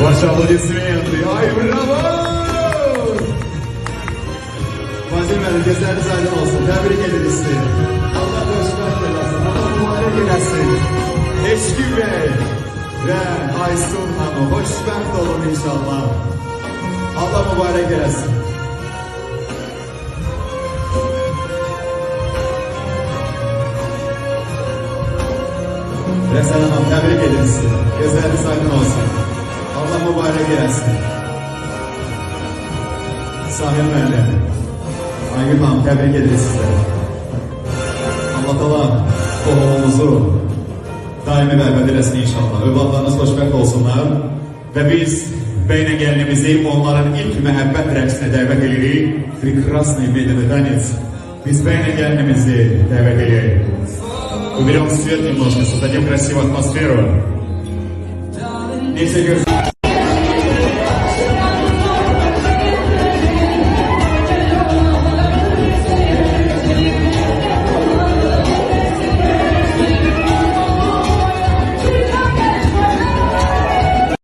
Ваши аплодисменты. Ay bravo! Fazil Bey, gözleriniz aydın olsun. Tebrik ederiz sizi. Allah hoşbaht eylesin. Allah mübarek eylesin. Eşkin Bey ve Aysun Hanım hoşbaht olun inşallah. Allah mübarek eylesin. Resen Hanım tebrik ederiz sizi. Gözleriniz aydın olsun. Allah mübarek eylesin. Sahil Müəllim. Aygün Hanım tebrik ederiz sizleri. Allah Allah oğlumuzu daimi bərbəd eləsin inşallah. Övladlarınız xoşbəxt olsunlar. Və biz Beylə gəlinimizi onların ilk məhəbbət rəqsinə dəvət edirik. Прекрасный медленный танец. Biz Beylə gəlinimizi dəvət edirik. Уберем свет немножко, создадим красивую атмосферу. Нельзя говорить.